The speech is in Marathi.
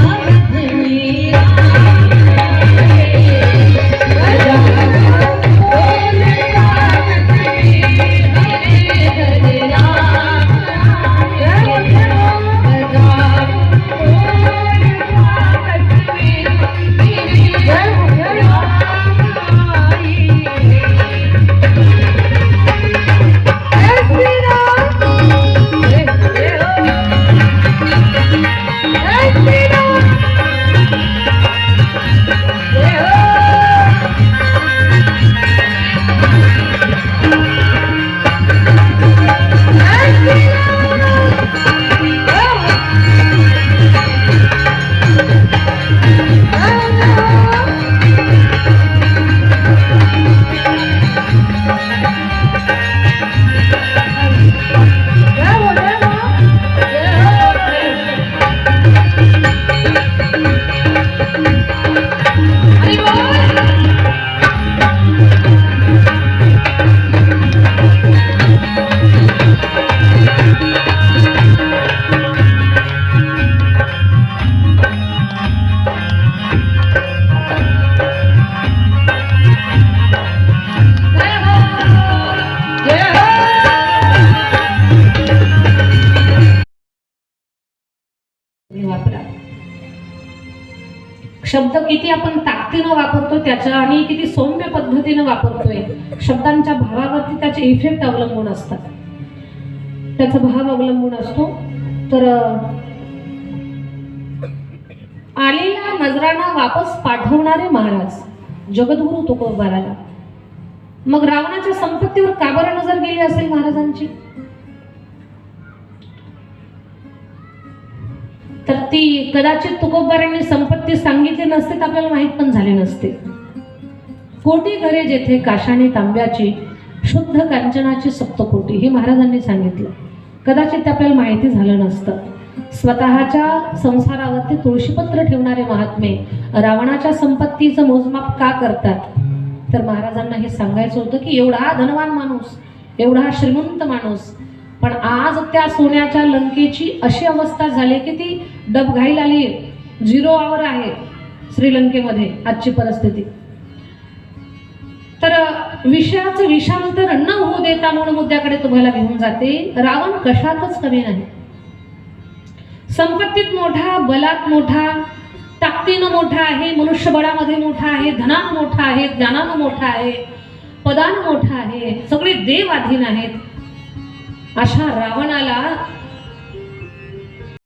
Oh वापरा. शब्द किती आपण ताकदीनं वापरतो त्याच्या आणि किती सौम्य पद्धतीनं वापरतोय. शब्दांच्या भावावरती त्याचे इफेक्ट अवलंबून असतात. त्याचा भाव अवलंबून असतो. तर आलेल्या नजरांना वापस पाठवणारे महाराज जगद्गुरु तुकोबाराला. मग रावणाच्या संपत्तीवर का बरं नजर गेली असेल महाराजांची? ती कदाचित तुकोबारांनी संपत्ती सांगितली नसते तर आपल्याला माहीत पण झाले नसते. कोटी घरे जेथे काशाने तांब्याची शुद्ध कांचनाची सप्तकोटी हे महाराजांनी सांगितलं. कदाचित ते आपल्याला माहिती झालं नसतं. स्वतःच्या संसारावरती तुळशीपत्र ठेवणारे महात्मे रावणाच्या संपत्तीचं मोजमाप का करतात? तर महाराजांना हे सांगायचं होतं की एवढा धनवान माणूस एवढा श्रीमंत माणूस पण आज त्या सोन्याच्या लंकेची अशी अवस्था झाली की ती डबघाईल आली. झिरो आवर आहे श्रीलंकेमध्ये आजची परिस्थिती. तर विषयाचं विषांतर न होऊ देता म्हणून मुद्द्याकडे तुम्हाला घेऊन जाते. रावण कशातच कमी नाही. संपत्तीत मोठा बलात मोठा ताकदीनं मोठा आहे मनुष्यबळामध्ये मोठा आहे धनानं मोठा आहे ज्ञानानं मोठा आहे पदानं मोठा आहे सगळे देव अधीन आहेत. अशा रावणाला